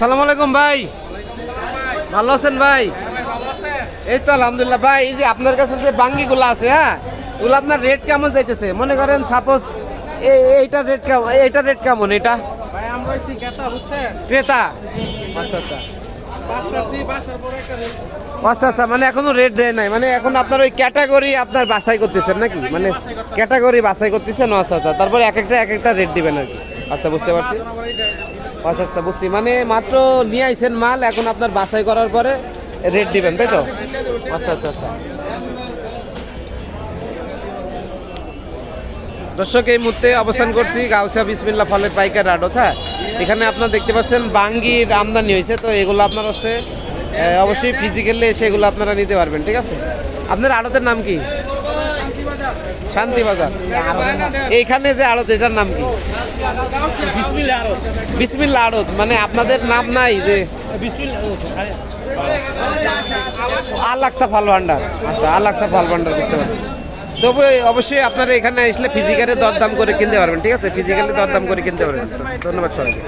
সালাম আলাইকুম ভাই। ভালো আছেন ভাই? এই তো আলহামদুলিল্লাহ। ভাই এই যে আপনার কাছে যে বাঙ্গিগুলো আছে হ্যাঁ ওগুলো আপনার রেট কেমন যাইতেছে? মনে করেন সাপোজ এইটা রেট কেমন এইটা রেট কেমন এটা? ক্রেতা আচ্ছা আচ্ছা। আচ্ছা আচ্ছা মানে এখনও রেট দেয় নাই। মানে এখন আপনার ওই ক্যাটাগরি আপনার বাছাই করতেছেন নাকি? মানে ক্যাটাগরি বাছাই করতেছেন? আচ্ছা আচ্ছা। তারপরে এক একটা এক একটা রেট দিবেন আর কি। আচ্ছা বুঝতে পারছি। আচ্ছা আচ্ছা বুঝছি। মানে মাত্র নিয়ে আইছেন মাল, এখন আপনার বাছাই করার পরে রেট দিবেন, তাই তো? আচ্ছা আচ্ছা আচ্ছা। দর্শক, এই মুহূর্তে অবস্থান করছি গাউসিয়া বিসমিল্লা ফলের পাইকার আড়ত হ্যাঁ? এখানে আপনার দেখতে পাচ্ছেন বাঙ্গির আমদানি হয়েছে, তো এগুলো আপনার হচ্ছে অবশ্যই ফিজিক্যালি এসে এগুলো আপনারা নিতে পারবেন, ঠিক আছে? আপনার আড়তের নাম কি? শান্তি বাজার এইখানে যে আড়ত এটার নাম কি? বিসমিল্লা আড়ত। মানে আপনাদের নাম নাই যে আলাক্সা ফল ভান্ডার। আচ্ছা আলাক্সা ফল ভান্ডার বুঝতে পারছি। তবে অবশ্যই আপনারা এখানে আসলে ফিজিক্যালি দরদাম করে কিনতে পারবেন ঠিক আছে? ফিজিক্যালি দরদাম করে কিনতে পারবেন। ধন্যবাদ সবাইকে।